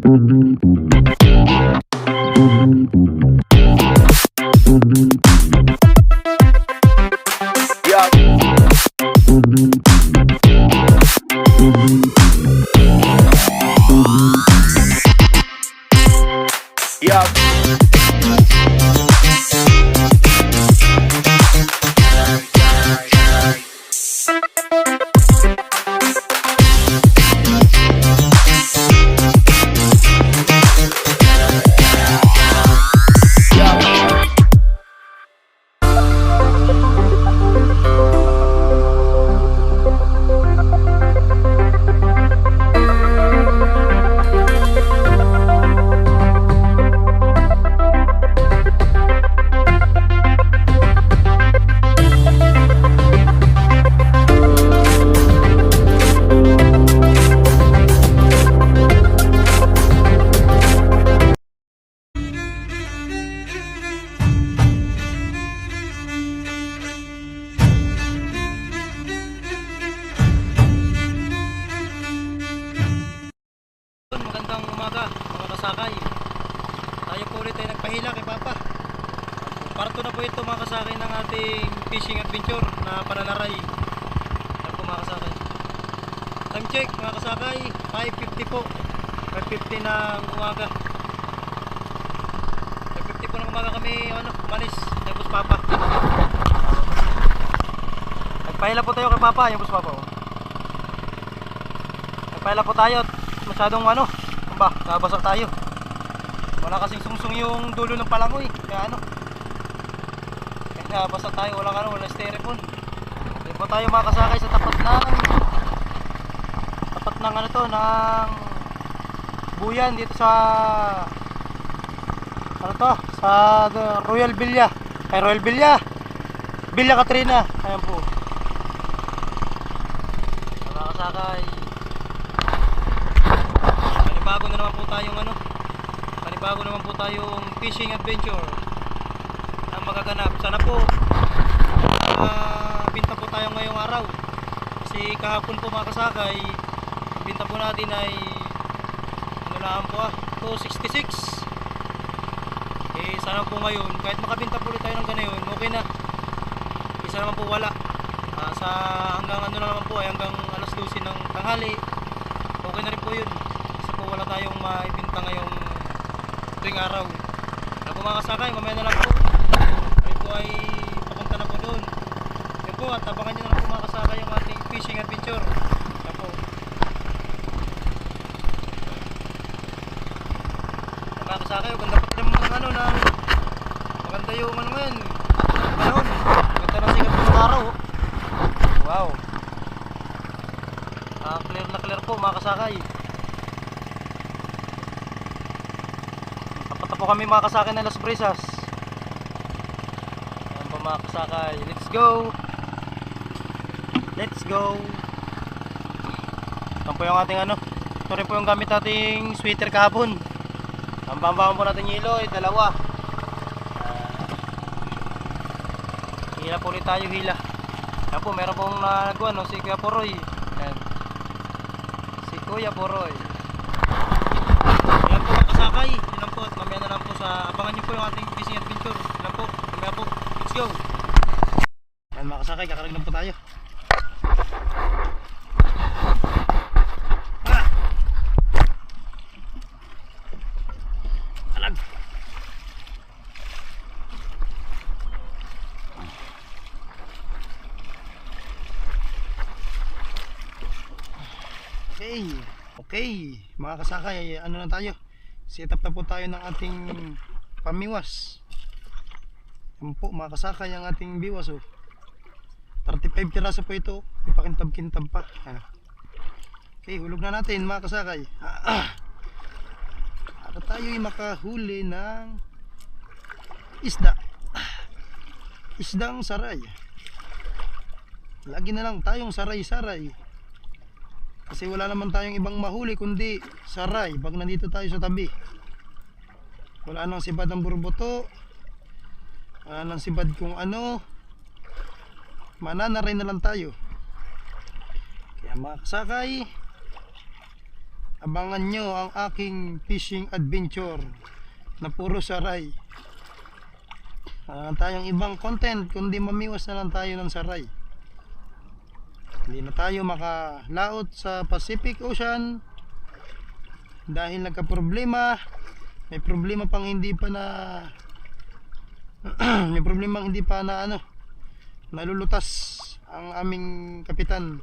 Thank mga kasakay. Time check mga kasakay, 5.50 po. 5.50 ng umaga. 5.50 po ng umaga kami ano, malis. Kay Bus Papa. Nagpahila po tayo kay Papa, yung Bus Papa. Oh. Nagpahila po tayo masyadong ano, ba, nabasa tayo. Wala kasing sungsung yung dulo ng palangoy. Kaya ano, kaya nabasa tayo, walang ano, walang styrofoam. Po tayo makasakay sa tapat ng tapat ng ano to, ng buyan dito sa ano to, sa Royal Villa. Ay, Royal Villa. Villa Katrina. Ayan po. Mga kasakay. Panibago na naman po tayong ano. Panibago naman po tayong fishing adventure. Ang magaganap. Sana po po tayo ngayong araw. Kasi kahapon po mga kasakay, binta po natin ay ano lang po ah, 266. Eh sana po ngayon, kahit makabinta po tayo ng ganayon, okay na. Isa naman po wala. Ah, sa hanggang ano na naman po ay hanggang alas 12 ng tanghali. Okay na rin po yun. Kasi po wala tayong maibinta ngayong tuwing araw. Kaya po mga kasakay, mamaya na lang po. Kaya po ay papunta na po doon. Po, at abangan nyo na lang kasakay yung ating fishing adventure. Yan, mga kasakay, maganda pa rin mga ano na maganda yung ano ngayon. Panahon. Maganda ng sikat ng araw. Wow. Ah, clear na clear po mga kasakay. Tapat po kami mga kasakay ng Las Brisas. Mga kasakay. Let's go. Let's go. Ito po yung ating ano. Ito rin po yung gamit nating sweater kahapon. Ang bambang po natin yelo ay dalawa. Ah, hila po ulit tayo hila. Yan po, meron pong nagawa, no? Si Kuya Poroy. Yan. Si Kuya Poroy. Yan po, mga kasakay. Yan lang po, at mamaya na lang po sa... Abangan niyo po yung ating fishing adventure. Yan po, mamaya po. Let's go! Yan mga kasakay, kakalag lang po tayo. Ah! Alag! Okay. Okay. Mga kasakay, ano na tayo? Set up na po tayo ng ating pamiwas. Yan po, mga kasakay, ang ating biwas. Oh. 35 piraso po ito. Ipakintab-kintab pa. Ah. Okay, hulog na natin mga kasakay. Para tayo ay makahuli ng isda. Isdang saray. Lagi na lang tayong saray-saray. Kasi wala naman tayong ibang mahuli kundi saray pag nandito tayo sa tabi. Wala nang sibad ng burboto. Wala nang sibad kung ano. Mananaray na lang tayo. Kaya mga kasakay, abangan nyo ang aking fishing adventure na puro saray. Wala tayong ibang content kundi mamiwas na lang tayo ng saray. Hindi na tayo makalaot sa Pacific Ocean dahil nagka-problema. May problema pang hindi pa na may problema hindi pa na ano nalulutas ang aming kapitan.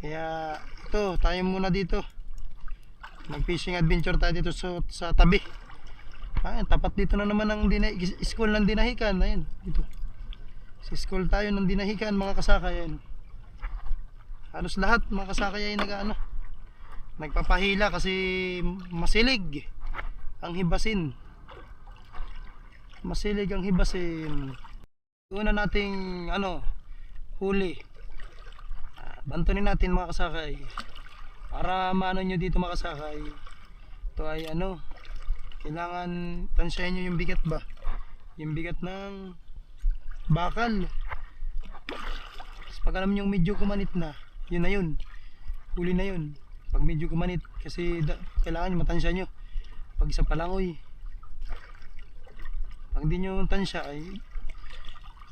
Kaya ito, tayo muna dito. Mag-fishing adventure tayo dito sa, sa tabi. Ayun, tapat dito na naman ang dina, school ng dinahikan. Ayun, dito. Sa school tayo ng dinahikan mga kasakay. Ayun. Halos lahat mga kasakay ay nag-ano. Nagpapahila kasi masilig ang hibasin. Masilig ang hibasin. Una nating ano, huli. Ah, Bantunin natin mga kasakay. Para maano nyo dito mga kasakay. Ito ay ano, kailangan tansyahin nyo yung bigat ba yung bigat ng bakal pag alam nyo medyo kumanit na yun na yun huli na yun pag medyo kumanit kasi kailangan nyo matansya nyo pag isa palangoy pag hindi nyo tansya ay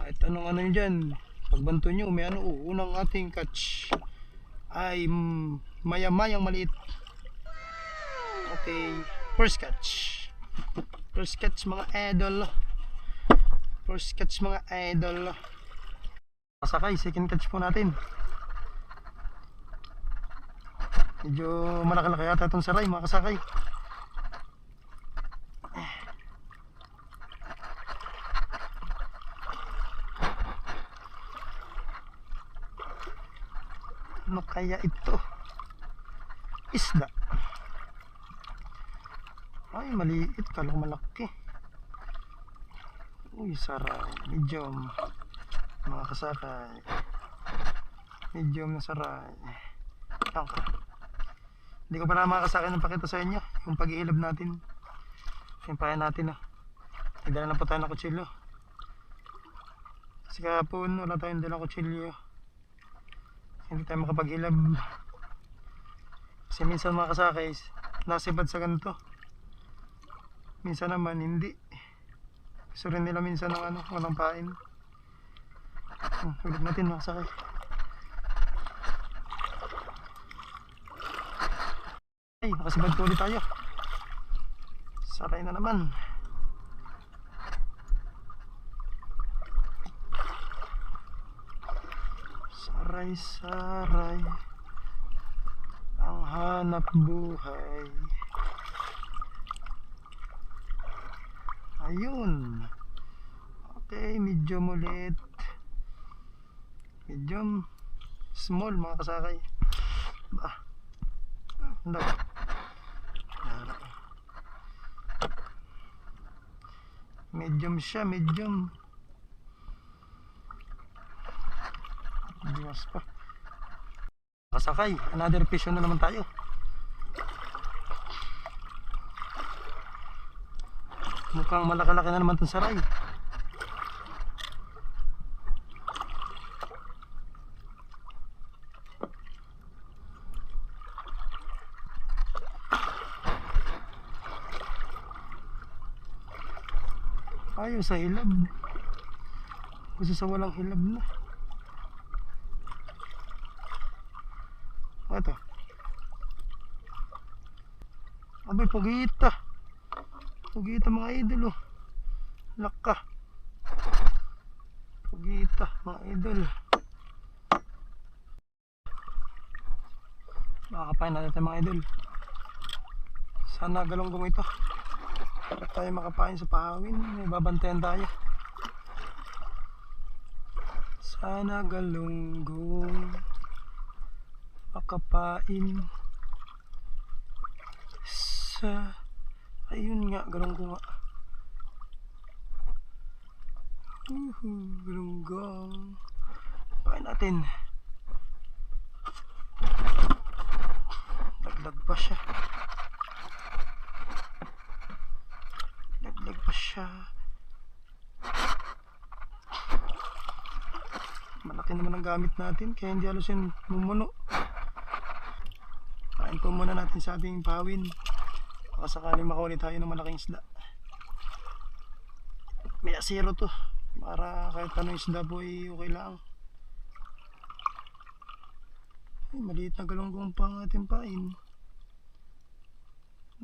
kahit anong ano nyo dyan pagbanto nyo may ano oh, unang ating catch ay mm, maya-mayang maliit okay first catch First catch mga idol. First catch mga idol. Pasakay, second catch po natin. Medyo malaki-laki yata itong saray mga kasakay. Ano kaya ito? Isda. Ay, maliit. Kalang malaki. Uy, saray. Medium. Mga kasakay. Medium na saray. Tangka. Hindi ko pa na kasakay ng pakita sa inyo. Yung pag-iilab natin. Yung payan natin. Oh. Nagdala na po tayo ng kutsilyo. Kasi kahapon wala tayong dalang kutsilyo. Hindi tayo makapag-ilab. Kasi minsan mga kasakay, nasibad sa ganito minsan naman hindi gusto rin nila minsan ng ano walang pain hmm, ulit natin mga sakay ay nakasibad ko ulit tayo saray na naman saray saray ang hanap buhay Ayun. Okay, medium ulit. Medium. Small mga kasakay. Ba. Ano? Medium siya, medium. Diwas pa. Kasakay, another fish na naman tayo. Mukhang malaki-laki na naman itong saray. Ayaw sa hilab. Gusto sa walang hilab na. Ito. Abay, pagita. Pugita mga idol oh. Laka. Pugita mga idol. Makakapain natin tayo mga idol. Sana galonggong ito. Para tayo makapain sa pahawin. May babantayan tayo. Sana galonggong makapain sa Ayun nga, galonggong nga. Uhu, galonggong. Pain natin. Dagdag pa siya. Dagdag pa siya. Malaki naman ang gamit natin, kaya hindi halos yun mumuno. Kain Hinto muna natin sa ating pawin. Baka sakaling makaulit tayo ng malaking isda. May asiro to. Para kahit anong isda po ay okay lang. Ay, maliit na galunggong pa ating pain.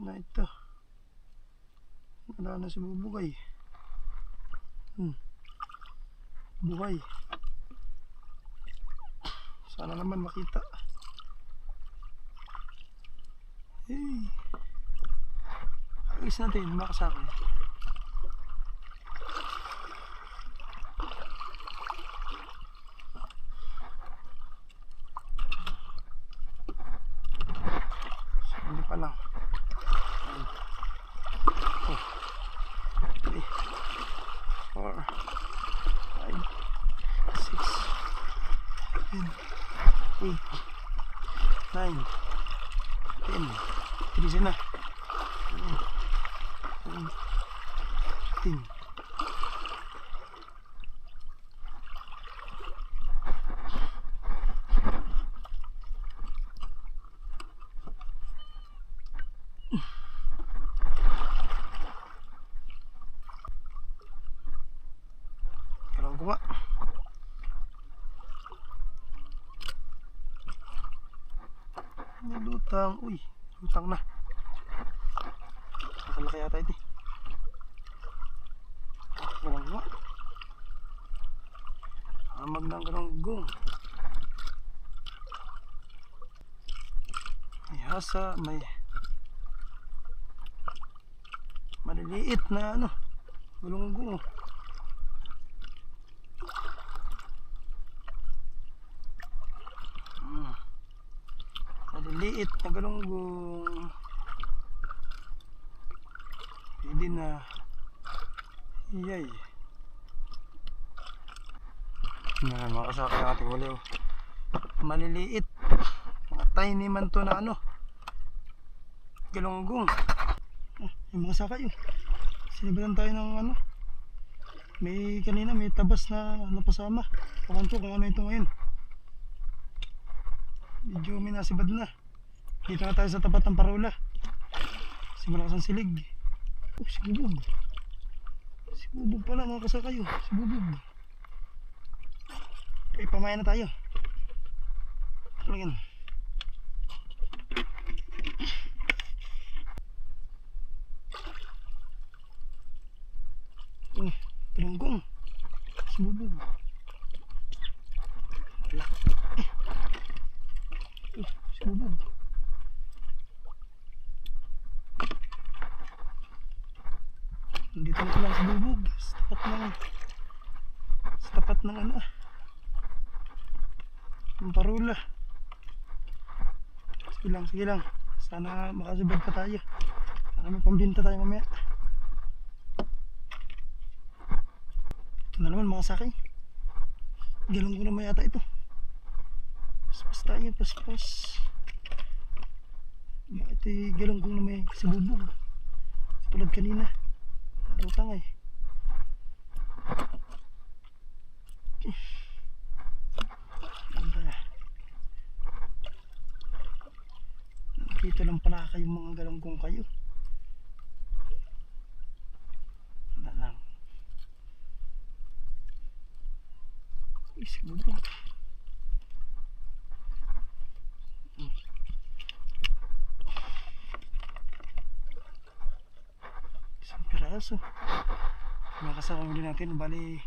Na ito. Wala na si bubugay. Hmm. Buhay. Sana naman makita. Hey. Alis natin, makasakay. Nga. May lutang. Uy, lutang na. Nakalaki yata ito. eh. Nga. Amag ng galunggong. May hasa, may maliliit na ano, galunggong. Mm. Maliliit na galunggong. Pwede na. Iyay. Na mga kasaka ng ating uliw. Maliliit. Mga tiny man to na ano. Galunggong. Ah, yung mga saka yun. Sinibalan tayo ng ano. May kanina may tabas na napasama. Pakan ko kung ano ito ngayon. Medyo minasibad na. Dito na tayo sa tapat ng parola. Si malakas ang silig. Oh si bubog si bubog pala mga kasakayo. Si bubog okay pamaya na tayo. Ano oh tulunggong si bubog wala. Si bubog Nandito na pala si bubog sa tapat ng sa tapat ng ano ng parula. Sige lang sige lang. Sana makasibad pa tayo. Sana may pambinta tayo mamaya ito na naman mga sakay galong ko naman yata ito. Paspas tayo paspas. Ito yung galong ko naman sa bubog tulad kanina. Ay Ganda. Dito lang pala kayong mga galonggong kayo. Wala lang. Uy, siguro. Hmm. Isang piraso. Mga kasama din natin, bali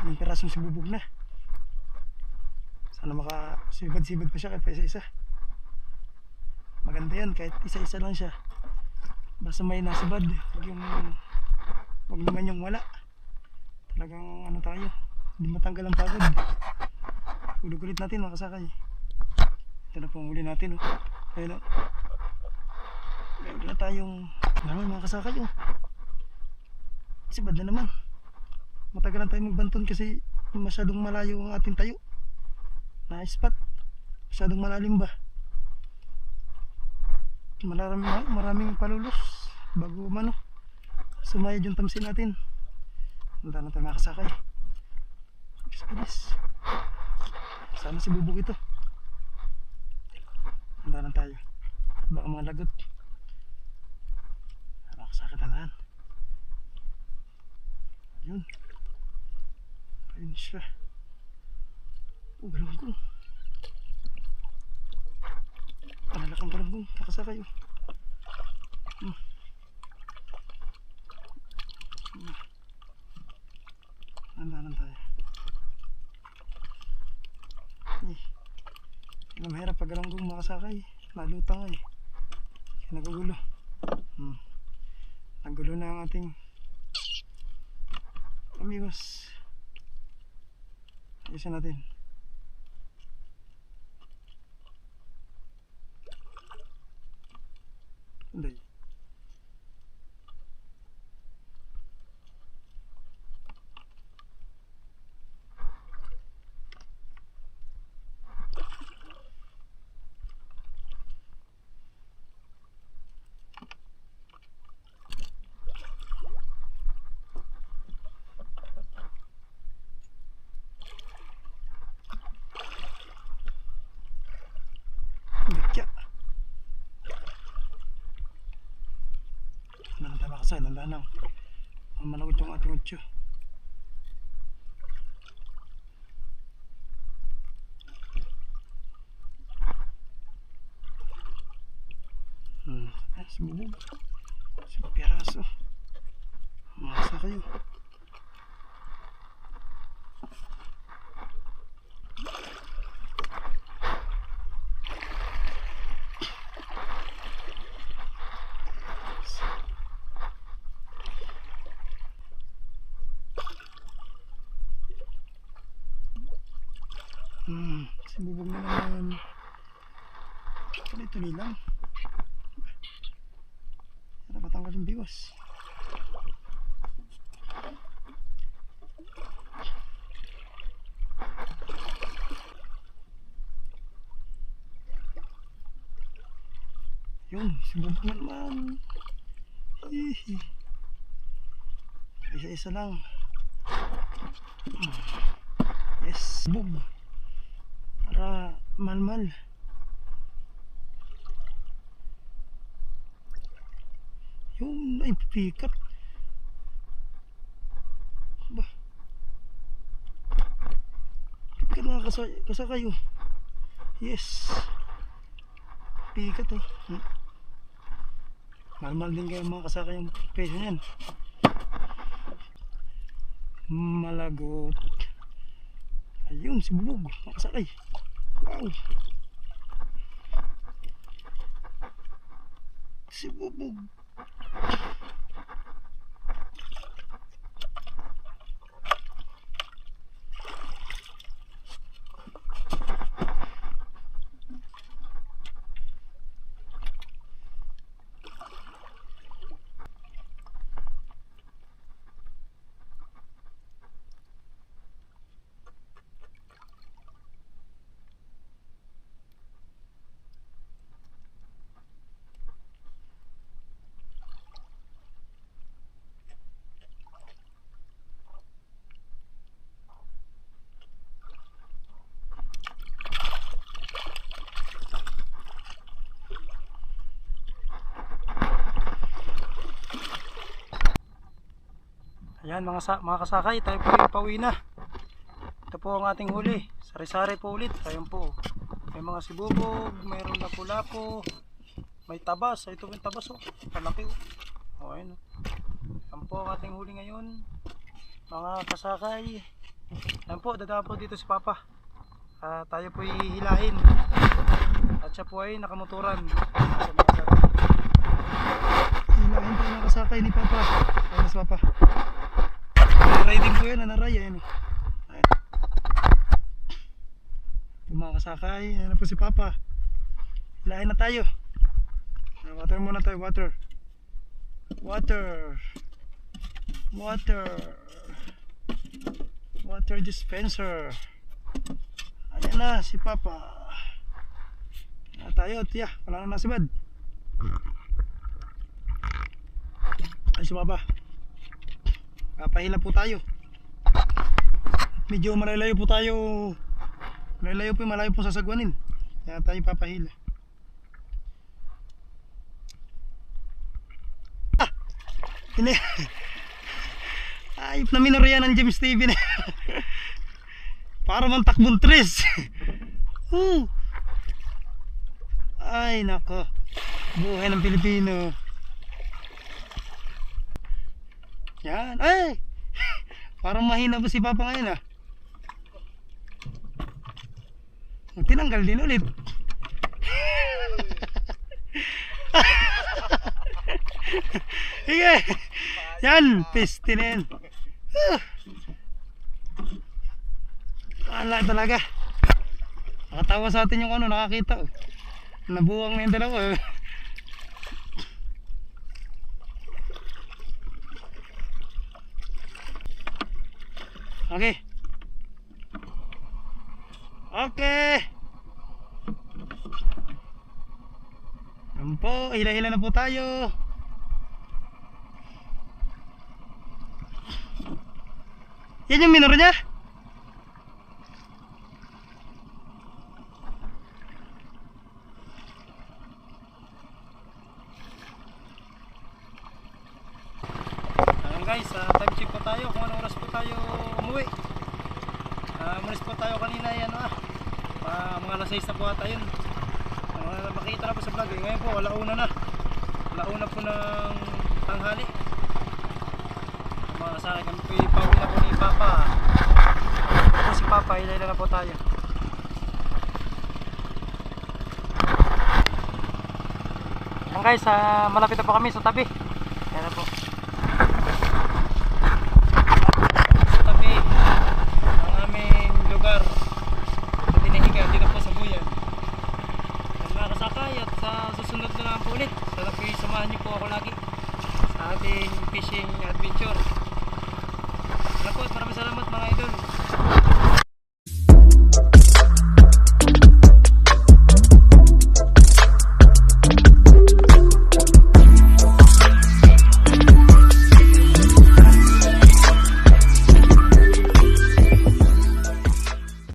ilang pirasong sibubog na. Sana maka sibad-sibad pa siya kahit pa isa-isa. Maganda yan kahit isa-isa lang siya. Basta may nasibad. Huwag yung huwag naman yung wala. Talagang ano tayo. Hindi matanggal ang pagod. Hulog ulit natin mga kasakay. Ito na pong huli natin. Oh. Ayun o. Meron na tayong naman mga kasakay. Oh. Sibad na naman. Matagal na tayo magbanton kasi masyadong malayo ang ating tayo. Na spot. Masyadong malalim ba? Maraming, maraming palulos bago mano sumayad yung tamsin natin. Handa na tayo makasakay. Bilis, bilis. Sana si Bubog ito. Handa na tayo. Baka mga lagot. Baka sakit na lahat. Yun. Ayun siya. Oh, galunggong. Panalakang galunggong. Nakasakay oh. Hmm. Hmm. Andanan tayo. Eh. Hindi mahirap pag galunggong makasakay. Nalutang nga eh. Kaya nagugulo. Hmm. Nagulo na ang ating amigos. Ayusin natin. Hindi. Ang malagot yung ating utyo. Hmm, ay, sumubog. Sumapiraso. Umasa kayo. Hmm, sumubog na naman. Tuloy-tuloy lang. Para matanggal yung biwas. Yun, sumubog na naman. Isa-isa lang. Hmm. Yes, bug. Para malmal. Yun, ay pikat. Ba? Pikat mga kasakay, kasakay oh. Yes. Pikat oh. Hmm. Malmal din kayo mga kasakay yung peso niyan. Malagot. Ayun, si Bulog. Makasakay. Wow. Si Ayan mga, sa mga kasakay, tayo po ay pauwi na. Ito po ang ating huli. Sari-sari po ulit. Ayan po. May mga sibubog, mayroon na lapu may tabas. Ito yung tabas oh. Palaki oh. Oh, ayan oh. Ayan po ang ating huli ngayon. Mga kasakay. Ayan po, dadaan po dito si Papa. Ah, tayo po hihilahin. At siya po ay nakamotoran. Hilahin po mga kasakay ni Papa. Ayan si Papa. Riding po yan, nanaraya yan. oh. Ayan. Na po si Papa. Hilahin na tayo. Water muna tayo, water. Water. Water. Water dispenser. Ayan na si Papa. Na tayo, tiya. Wala na nasibad. Ay si Papa papahila po tayo. Medyo malalayo po tayo. Malalayo po malayo po sasagwanin kaya tayo papahila. Ah! Hindi ayop na minor ang James TV na para man takbong tres. Ay nako. Buhay ng Pilipino. Yan. Ay! Parang mahina po si Papa ngayon ah. Tinanggal din ulit. Sige. Yan. Pistinin. Wala talaga. Nakatawa sa atin yung ano nakakita. Nabuwang na yung dalawa. Okey. Okey. Nampak hilang-hilang nampak tayo. Yan yung minor niya. guys, uh, malapit na po kami sa tabi.